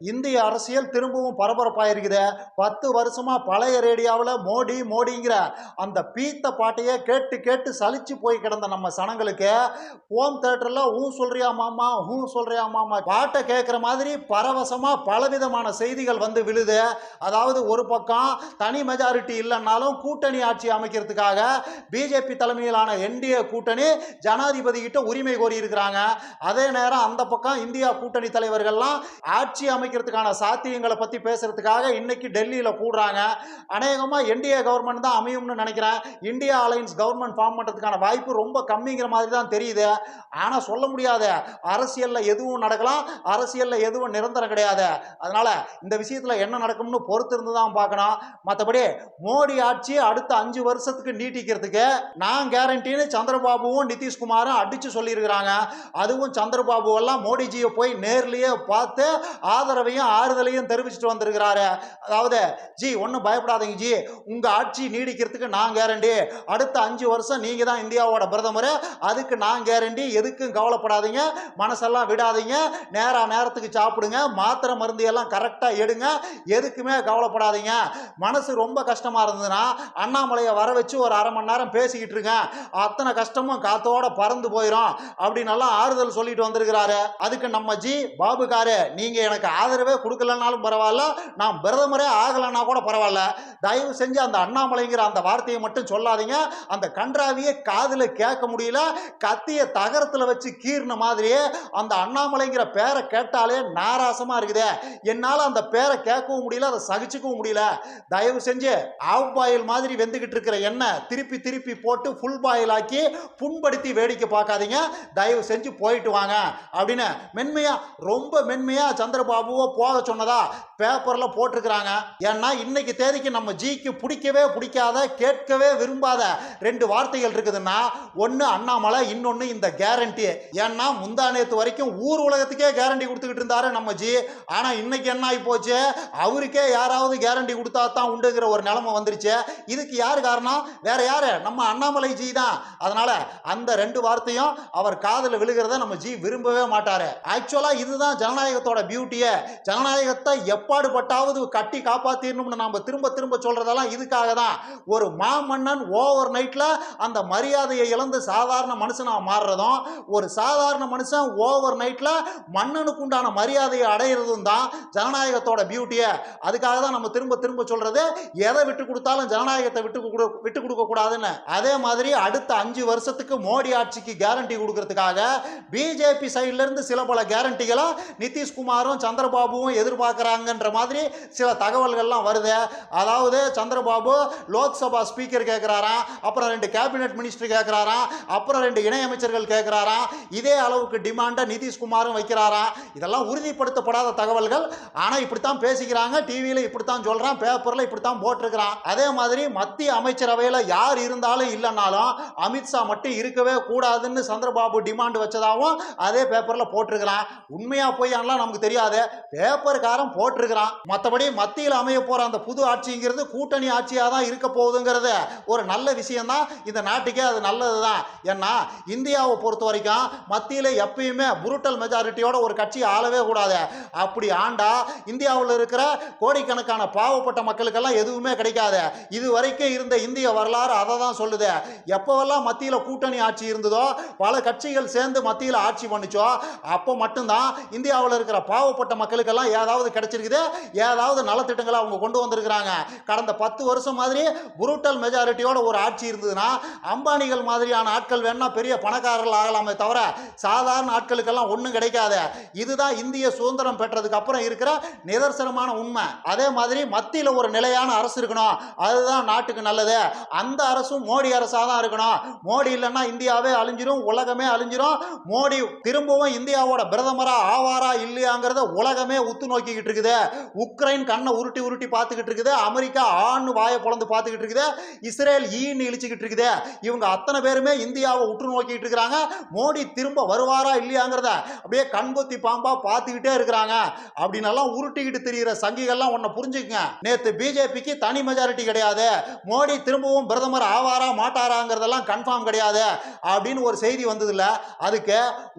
இந்திய அரசியல் திரும்பவும் பரபரப்பாக இருக்குது பத்து வருஷமா பழைய ரேடியோவில் மோடி மோடிங்கிற அந்த பீத்த பாட்டையே கேட்டு கேட்டு சலிச்சு போய் கிடந்த நம்ம சனங்களுக்கு ஹோம் தேட்டரில் ஊ சொல்றியா மாமா ஊ சொல்றியா மாமா பாட்டை கேட்குற மாதிரி பரவசமாக பலவிதமான செய்திகள் வந்து விழுது. அதாவது ஒரு பக்கம் தனி மெஜாரிட்டி இல்லைன்னாலும் கூட்டணி ஆட்சி அமைக்கிறதுக்காக பிஜேபி தலைமையிலான என்டிஏ கூட்டணி ஜனாதிபதி கிட்ட உரிமை கோரி இருக்கிறாங்க அதே நேரம் அந்த பக்கம் இந்தியா கூட்டணி தலைவர்கள்லாம் ஆட்சி அமைக்கிறதுக்கான சாத்தியங்களை பற்றி பேசுறதுக்காக இன்றைக்கி டெல்லியில் கூடுறாங்க. அநேகமா என்டிஏ கவர்மெண்ட் தான் அமையும்னு நினைக்கிறேன். இந்தியா அலையன்ஸ் கவர்மெண்ட் ஃபார்ம் பண்ணுறதுக்கான வாய்ப்பு ரொம்ப கம்மிங்கிற மாதிரி தான் தெரியுது. ஆனா சொல்ல முடியாத அரசியலில் எதுவும் நடக்கலாம் அரசியலில் எதுவும் நிரந்தரம் கிடையாது. அதனால இந்த விஷயத்துல என்ன நடக்கும்னு பொறுத்திருந்து தான் பார்க்கணும். மற்றபடி மோடி ஆட்சி அடுத்த அஞ்சு வருஷத்துக்கு நீட்டிக்கிறதுக்கு நான் கேரண்டின்னு சந்திரபாபுவும் நிதிஷ்குமாரும் அடிச்சு சொல்லியிருக்கிறாங்க. அதுவும் சந்திரபாபு எல்லாம் மோடிஜியை போய் நேர்லேயே பார்த்து ஆதரவு ஆதரவையும் ஆறுதலையும் தெரிவிச்சுட்டு வந்திருக்கிறாரு. அதாவது ஜி ஒன்றும் பயப்படாதீங்க ஜி. உங்க ஆட்சி நீடிக்கிறதுக்கு நான் கேரண்டி அடுத்த அஞ்சு வருஷம் நீங்க தான் இந்தியாவோட பிரதமர். அதுக்கு நான் கேரண்டி எதுக்கும் கவலைப்படாதீங்க. மனசெல்லாம் விடாதீங்க. நேராக நேரத்துக்கு சாப்பிடுங்க. மாத்திரை மருந்து எல்லாம் கரெக்டாக எடுங்க. எதுக்குமே கவலைப்படாதீங்க. மனசு ரொம்ப கஷ்டமா இருந்ததுன்னா அண்ணாமலையை வர வச்சு ஒரு அரை மணி நேரம் பேசிக்கிட்டு இருங்க. அத்தனை கஷ்டமும் காத்தோட பறந்து போயிடும் அப்படின்னு எல்லாம் ஆறுதல் சொல்லிட்டு வந்திருக்கிறாரு. அதுக்கு நம்ம ஜி பாபுகாரு நீங்கள் எனக்கு ஆதரவு கொடுக்கலனாலும் பரவாயில்ல. நான் பிரதமரே ஆகலைன்னா கூட பரவாயில்ல. தயவு செஞ்சு அந்த அண்ணாமலைங்கிற அந்த வார்த்தையை மட்டும் சொல்லாதீங்க. அந்த கன்றாவியை காதில் கேட்க முடியல. கத்திய தகரத்தில் வச்சு கீறின மாதிரியே அந்த அண்ணாமலைங்கிற பேரை கேட்டாலே நாராசமாக இருக்குதே. என்னால் அந்த பேரை கேட்கவும் முடியல அதை சகிச்சுக்கவும் முடியல. தயவு செஞ்சு ஆஃப் பாயில் மாதிரி வெந்துகிட்டு இருக்கிற எண்ணெய் திருப்பி திருப்பி போட்டு ஃபுல் பாயில் ஆக்கி புண்படுத்தி வேடிக்கை பார்க்காதீங்க. தயவு செஞ்சு போயிட்டு வாங்க. அப்படின்னு மென்மையா ரொம்ப மென்மையா சந்திரபாபுவை போக சொன்னதா பேப்பரில் போட்டிருக்கிறாங்க. ஏன்னா இன்னைக்கு தேதிக்கு நம்ம ஜிக்கு பிடிக்கவே பிடிக்காத கேட்கவே விரும்பாத ரெண்டு வார்த்தைகள் இருக்குதுன்னா ஒன்று அண்ணாமலை இன்னொன்று இந்த கேரண்டி ஏன்னா முந்தா நேற்று வரைக்கும் ஊர் உலகத்துக்கே கேரண்டி கொடுத்துக்கிட்டு இருந்தாரு நம்ம ஜி. ஆனால் இன்னைக்கு என்ன ஆகி போச்சு? அவருக்கே யாராவது கேரண்டி கொடுத்தா தான் உண்டுங்கிற ஒரு நிலைமை வந்துருச்சு. இதுக்கு யார் காரணம்? வேற யார்? நம்ம அண்ணாமலை ஜி தான். அதனால அந்த ரெண்டு வார்த்தையும் அவர் காதில் விழுகிறத நம்ம ஜி விரும்பவே மாட்டார். ஆக்சுவலாக இதுதான் ஜனநாயகத்தோட பியூட்டியே ஜனநாயகத்தை எப்பாடுபட்டாவது கட்டி காப்பாத்திரணும்னு நாம் திரும்ப திரும்ப சொல்றதெல்லாம் இதுக்காக தான் ஒரு மாமன்னன் ஓவர் நைட்ல அந்த மரியாதையை இழந்து சாதாரண மனுஷனாக மாறுறதும் ஒரு சாதாரண மனுஷன் ஓவர் நைட்ல மன்னனுக்கு உண்டான மரியாதையை அடையிறதும் தான் ஜனநாயகத்தோட பியூட்டியை அதுக்காக தான் நம்ம திரும்ப திரும்ப சொல்றது எதை விட்டு கொடுத்தாலும் ஜனநாயகத்தை விட்டு கொடு விட்டு கொடுக்க கூடாதுன்னு. அதே மாதிரி அடுத்த அஞ்சு வருஷத்துக்கு மோடி ஆட்சிக்கு கேரண்டி கொடுக்கறதுக்காக பிஜேபி சைட்ல இருந்து சில பல கேரண்டிகளை நிதிஷ்குமாரும் சந்திரபாபுவும் எதிர்பார்க்குறாங்கன்ற மாதிரி சில தகவல்கள்லாம் வருது. அதாவது சந்திரபாபு லோக்சபா ஸ்பீக்கர் கேட்குறாராம் அப்புறம் ரெண்டு கேபினெட் மினிஸ்டர் கேட்குறாராம் அப்புறம் ரெண்டு இணையமைச்சர்கள் கேட்குறாராம் இதே அளவுக்கு டிமாண்டை நிதிஷ்குமாரும் வைக்கிறாராம். இதெல்லாம் உறுதிப்படுத்தப்படாத தகவல்கள். ஆனால் இப்படித்தான் பேசிக்கிறாங்க. டிவியில் இப்படித்தான் சொல்கிறான் பேப்பரில் இப்படித்தான் போட்டிருக்கிறான். அதே மாதிரி மத்திய அமைச்சரவையில் யார் இருந்தாலும் இல்லைனாலும் அமித்ஷா மட்டும் இருக்கவே கூடாதுன்னு சந்திரபாபு டிமாண்ட் வச்சதாகவும் அதே பேப்பரில் போட்டிருக்கிறான். உண்மையாக பொய்யான்லாம் நமக்கு தெரியாது. பேப்பர்காரன் போட்டிருக்கிறான். மற்றபடி மத்தியில் அமைய போகிற அந்த புது ஆட்சிங்கிறது கூட்டணி ஆட்சியாக தான் இருக்க போகுதுங்கிறது ஒரு நல்ல விஷயம்தான். இந்த நாட்டுக்கே அது நல்லது தான் ஏன்னா இந்தியாவை பொறுத்த வரைக்கும் மத்தியில் எப்பயுமே புருட்டல் மெஜாரிட்டியோட ஒரு கட்சி ஆளவே கூடாது. அப்படி ஆண்டா இந்தியாவில் இருக்கிற கோடிக்கணக்கான பாவப்பட்ட மக்களுக்கெல்லாம் எதுவுமே கிடைக்காது. இது வரைக்கும் இருந்த இந்திய வரலாறு அதை தான் சொல்லுது. எப்போவெல்லாம் மத்தியில் கூட்டணி ஆட்சி இருந்ததோ பல கட்சிகள் சேர்ந்து மத்தியில் ஆட்சி பண்ணிச்சோ அப்போ மட்டும்தான் இந்தியாவில் இருக்கிற பாவப்பட்ட மக்கள் மக்களுக்கெல்லாம் ஏதாவது கிடைச்சிருக்குது ஏதாவது நலத்திட்டங்களை அவங்க கொண்டு வந்திருக்கிறாங்க. கடந்த பத்து வருஷம் மாதிரி புரூட்டல் மெஜாரிட்டியோட ஒரு ஆட்சி இருந்ததுன்னா அம்பானிகள் மாதிரியான ஆட்கள் வேணால் பெரிய பணக்காரர்கள் ஆகலாமே தவிர சாதாரண ஆட்களுக்கெல்லாம் ஒன்றும் கிடைக்காது. இதுதான் இந்திய சுதந்திரம் பெற்றதுக்கு அப்புறம் இருக்கிற நிதர்சனமான உண்மை. அதே மாதிரி மத்தியில் ஒரு நிலையான அரசு இருக்கணும். அதுதான் நாட்டுக்கு நல்லது. அந்த அரசும் மோடி அரசாக தான் இருக்கணும். மோடி இல்லைன்னா இந்தியாவே அழிஞ்சிரும் உலகமே அழிஞ்சிரும். மோடி திரும்பவும் இந்தியாவோட பிரதமரா ஆவாரா இல்லையாங்கிறத உலகமே உத்து நோக்கிக்கிட்டு இருக்குது. உக்ரைன் கண்ணை உருட்டி உருட்டி பார்த்துக்கிட்டு இருக்குது. அமெரிக்கா ஆண் வாயை பொழந்து பார்த்துக்கிட்டு இருக்குது. இஸ்ரேல் ஈன்னு இழிச்சுக்கிட்டு இருக்குது. இவங்க அத்தனை பேருமே இந்தியாவை உற்று நோக்கிட்டு இருக்கிறாங்க. மோடி திரும்ப வருவாரா இல்லையாங்கிறத அப்படியே கண்பொத்தி பாம்பா பார்த்துக்கிட்டே இருக்கிறாங்க. அப்படின்னு உருட்டிக்கிட்டு தெரிகிற சங்கிகள்லாம் ஒன்றை புரிஞ்சுக்குங்க. நேத்து பிஜேபிக்கு தனி மெஜாரிட்டி கிடையாது. மோடி திரும்பவும் பிரதமர் ஆவாரா மாட்டாராங்கிறதெல்லாம் கன்ஃபார்ம் கிடையாது. அப்படின்னு ஒரு செய்தி வந்ததில்ல. அதுக்கு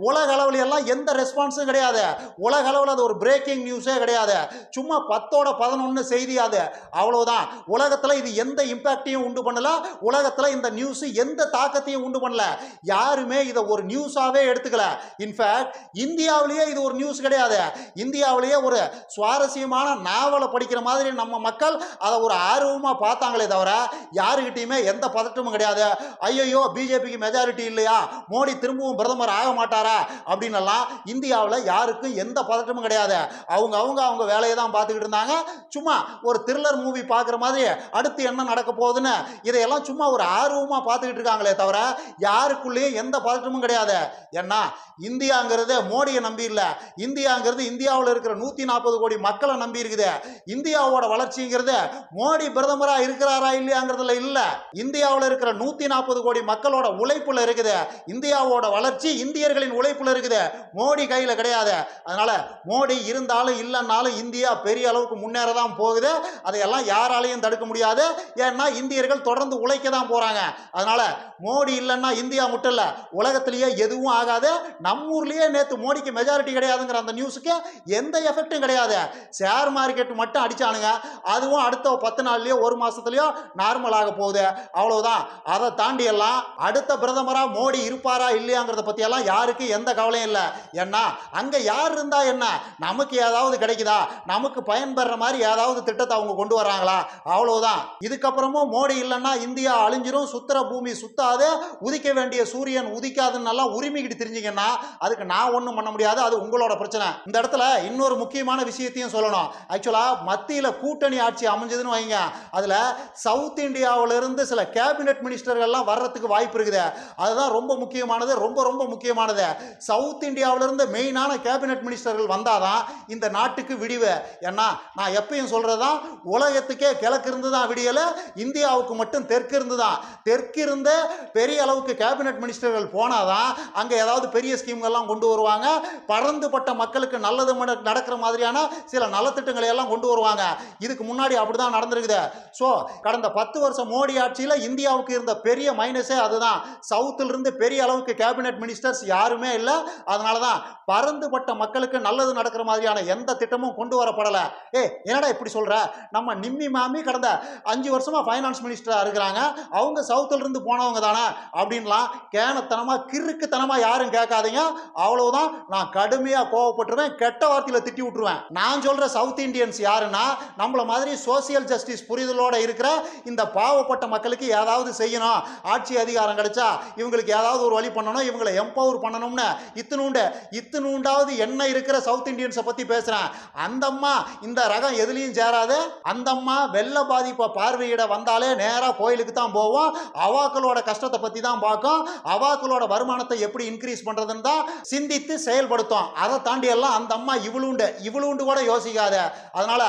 உலக அளவுல எல்லாம் எந்த ரெஸ்பான்ஸும் கிடையாது. உலக அளவில் அது ஒரு பிரேக் பிரேக்கிங் நியூஸே கிடையாது. சும்மா பத்தோட பதினொன்று செய்தி அது. அவ்வளோதான் உலகத்தில் இது எந்த இம்பாக்டையும் உண்டு பண்ணல. உலகத்தில் இந்த நியூஸ் எந்த தாக்கத்தையும் உண்டு பண்ணல. யாருமே இதை ஒரு நியூஸாகவே எடுத்துக்கல. இன்ஃபேக்ட் இந்தியாவிலேயே இது ஒரு நியூஸ் கிடையாது. இந்தியாவிலேயே ஒரு சுவாரஸ்யமான நாவலை படிக்கிற மாதிரி நம்ம மக்கள் அதை ஒரு ஆர்வமாக பார்த்தாங்களே தவிர யாருக்கிட்டையுமே எந்த பதட்டமும் கிடையாது. ஐயோ பிஜேபிக்கு மெஜாரிட்டி இல்லையா? மோடி திரும்பவும் பிரதமர் ஆக மாட்டாரா? அப்படின்னு இந்தியாவில் யாருக்கும் எந்த பதட்டமும் கிடையாது. அவங்க அவங்க அவங்க வேலையை தான் பார்த்துக்கிட்டு இருந்தாங்க. சும்மா ஒரு த்ரில்லர் மூவி பார்க்குற மாதிரி அடுத்து என்ன நடக்க போகுதுன்னு இதையெல்லாம் சும்மா ஒரு ஆர்வமாக பார்த்துக்கிட்டு இருக்காங்களே தவிர யாருக்குள்ளேயும் எந்த பதற்றமும் கிடையாது. ஏன்னா இந்தியாங்கிறது மோடியை நம்பி இல்லை. இந்தியாங்கிறது இந்தியாவில் இருக்கிற நூற்றி நாற்பது கோடி மக்களை நம்பி இருக்குது. இந்தியாவோட வளர்ச்சிங்கிறது மோடி பிரதமராக இருக்கிறாரா இல்லையாங்கிறதுல இல்லை. இந்தியாவில் இருக்கிற நூற்றி நாற்பது கோடி மக்களோட உழைப்புல இருக்குது. இந்தியாவோட வளர்ச்சி இந்தியர்களின் உழைப்புல இருக்குது. மோடி கையில் கிடையாது. அதனால மோடி இருந்தாலும் இல்லைன்னாலும் இந்தியா பெரிய அளவுக்கு முன்னேற தான் போகுது. அதையெல்லாம் யாராலையும் தடுக்க முடியாது. ஏன்னா இந்தியர்கள் தொடர்ந்து உழைக்க தான் போகிறாங்க அதனால் மோடி இல்லைன்னா இந்தியா மட்டும் இல்லை உலகத்திலேயே எதுவும் ஆகாது. நம்ம ஊர்லேயே நேற்று மோடிக்கு மெஜாரிட்டி கிடையாதுங்கிற அந்த நியூஸுக்கு எந்த எஃபெக்டும் கிடையாது. ஷேர் மார்க்கெட் மட்டும் அடித்தானுங்க அதுவும் அடுத்த பத்து நாள்லேயோ ஒரு மாதத்துலையோ நார்மல் ஆக போகுது. அவ்வளோதான் அதை தாண்டி எல்லாம் அடுத்த பிரதமராக மோடி இருப்பாரா இல்லையாங்கிறத பற்றியெல்லாம் யாருக்கும் எந்த கவலையும் இல்லை. ஏன்னா அங்கே யார் இருந்தால் என்ன? நம்ம நமக்கு ஏதாவது கிடைக்குதா? நமக்கு பயன்பெற மாதிரி ஏதாவது திட்டத்தை அவங்க கொண்டு வராங்களா அவ்வளவுதான். இதுக்கப்புறமும் மோடி இல்லைன்னா இந்தியா அழிஞ்சிரும் சுத்துற பூமி சுத்தாது உதிக்க வேண்டிய சூரியன் உதிக்காதுன்னு எல்லாம் உரிமைக்கிட்டு தெரிஞ்சிங்கன்னா அதுக்கு நான் ஒன்றும் பண்ண முடியாது அது உங்களோட பிரச்சனை. இந்த இடத்துல இன்னொரு முக்கியமான விஷயத்தையும் சொல்லணும். ஆக்சுவலாக மத்தியில் கூட்டணி ஆட்சி அமைஞ்சதுன்னு வைங்க. அதில் சவுத் இந்தியாவிலிருந்து சில கேபினெட் மினிஸ்டர்கள்லாம் வர்றதுக்கு வாய்ப்பு இருக்குது. அதுதான் ரொம்ப முக்கியமானது ரொம்ப ரொம்ப முக்கியமானது. சவுத் இந்தியாவிலிருந்து மெயினான கேபினெட் மினிஸ்டர்கள் வந்தாதான் இந்த நாட்டுக்கு விடிவு. ஏன்னா நான் எப்பயும் சொல்கிறதான் உலகத்துக்கே கிழக்கு இருந்து தான் விடியலை இந்தியாவுக்கு மட்டும் தெற்கு இருந்து தான் தெற்கு இருந்து பெரிய அளவுக்கு கேபினெட் மினிஸ்டர்கள் போனாதான் அங்கே ஏதாவது பெரிய ஸ்கீம்கள்லாம் கொண்டு வருவாங்க. பறந்துபட்ட மக்களுக்கு நல்லது நடக்கிற மாதிரியான சில நலத்திட்டங்களை எல்லாம் கொண்டு வருவாங்க. இதுக்கு முன்னாடி அப்படிதான் நடந்திருக்குது. ஸோ கடந்த பத்து வருஷம் மோடி ஆட்சியில் இந்தியாவுக்கு இருந்த பெரிய மைனஸே அதுதான். சவுத்துல இருந்து பெரிய அளவுக்கு கேபினெட் மினிஸ்டர்ஸ் யாருமே இல்லை. அதனால தான் பறந்துபட்ட மக்களுக்கு நல்லது நடக்கிற மாதிரியான எந்த திட்டமும் கொண்டு வரப்படலை. ஏ என்னடா இப்படி சொல்ற? நம்ம நிம்மி மாமி கடந்த அஞ்சு வருஷமா ஃபைனான்ஸ் மினிஸ்டராக இருக்கிறாங்க. அவங்க சவுத்துல இருந்து போனவங்க தானே அப்படின்லாம் கேனத்தனமாக கிறுக்குத்தனமா யாரும் கேட்காதீங்க. அவ்வளவுதான். நான் கடுமையா கோவப்பட்டுருவேன். கெட்ட வார்த்தையில் திட்டி விட்டுருவேன். நான் சொல்ற சவுத் இந்தியன்ஸ் யாருன்னா நம்மள மாதிரி சோசியல் ஜஸ்டிஸ் புரிதலோட இருக்கிற இந்த பாவப்பட்ட மக்களுக்கு ஏதாவது செய்யணும். ஆட்சி அதிகாரம் கிடைச்சா இவங்களுக்கு ஏதாவது ஒரு வழி பண்ணணும். இவங்களை எம்பவர் பண்ணணும்னு இத்தினூண்டு இத்தினூண்டாவது என்ன இருக்கிற சவுத் இந்தியன்ஸை பற்றி பேசுகிறேன் அந்த அம்மா இந்த ரகம் எதுலேயும் சேராது. அந்த அம்மா வெள்ள பாதிப்பை பார்வையிட வந்தாலே நேராக கோயிலுக்கு தான் போவோம். அவாக்களோட கஷ்டத்தை பற்றி தான் பார்க்கும். அவாக்களோட வருமானத்தை எப்படி இன்க்ரீஸ் பண்ணுறதுன்னு தான் சிந்தித்து செயல்படுத்தும். அதை தாண்டி எல்லாம் அந்த அம்மா இவ்வளவுண்டு இவ்வளவுண்டு கூட யோசிக்காத. அதனால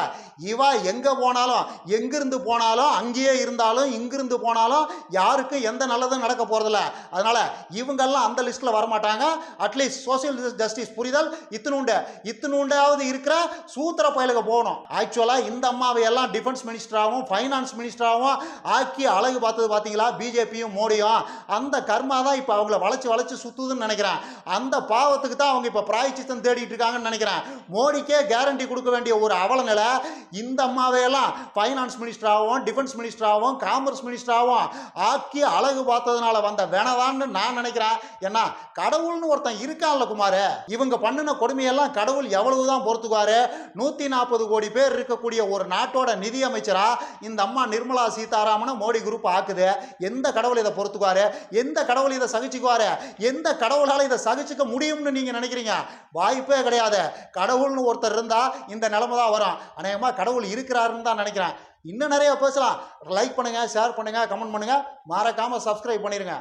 இவா எங்கே போனாலும் எங்கிருந்து போனாலும் அங்கேயே இருந்தாலும் இங்கிருந்து போனாலும் யாருக்கும் எந்த நல்லதும் நடக்க போகிறதில்ல அதனால இவங்கெல்லாம் அந்த லிஸ்ட்டில் வரமாட்டாங்க. அட்லீஸ்ட் சோசியல் ஜஸ்டிஸ் புரிதல் இத்தினூண்டு இத்தினூண்டாவது இருக்கிற சூத்திர பயலுக்கு போகணும். ஆக்சுவலாக இந்த அம்மாவை எல்லாம் டிஃபென்ஸ் மினிஸ்டராகவும் ஃபைனான்ஸ் மினிஸ்டராகவும் ஆக்கி அழகு பார்த்தது பார்த்தீங்களா? பிஜேபியும் மோடியும். அந்த கர்மா தான் இப்போ அவங்கள வளைச்சு வளைச்சு சுத்துதுன்னு நினைக்கிறேன். அந்த பாவத்துக்கு தான் அவங்க இப்போ பிராய்ச்சித்தம் தேடிட்டு இருக்காங்கன்னு நினைக்கிறேன். மோடிக்கே கேரண்டி கொடுக்க வேண்டிய ஒரு அவலநிலை இந்த அம்மாவையெல்லாம் ஃபைனான்ஸ் மினிஸ்டராகவும் டிஃபென்ஸ் மினிஸ்டராகவும் காமர்ஸ் மினிஸ்டராகவும் ஆக்கி அழகு பார்த்ததுனால வந்த வேணதான்னு நான் நினைக்கிறேன். ஏன்னா கடவுள்னு ஒருத்தன் இருக்கான்ல குமார் இவங்க பண்ணின கொடுமையெல்லாம் கடவுள் எவ்வளவுதான் பொறுத்துக்குவாரு? நூற்றி நாற்பது கோடி பேர் இருக்கக்கூடிய ஒரு நாட்டோட நிதி அமைச்சரா இந்த அம்மா நிர்மலா சீதாராமனை மோடி குரூப் ஆக்குது. எந்த கடவுள் இதை பொறுத்துக்குவாரு? எந்த கடவுள் இதை சகிச்சுக்குவாரு? எந்த கடவுளால் இதை சகிச்சுக்க முடியும்னு நீங்கள் நினைக்கிறீங்க? வாய்ப்பே கிடையாது. கடவுள்னு ஒருத்தர் இருந்தால் இந்த நிலைமை தான் வரும். அநேகமாக கடவுள் இருக்கிறாருன்னு தான் நினைக்கிறேன். இன்னும் நிறைய பேசலாம். லைக் பண்ணுங்கள் ஷேர் பண்ணுங்கள் கமெண்ட் பண்ணுங்கள் மறக்காமல் சப்ஸ்கிரைப் பண்ணிடுங்க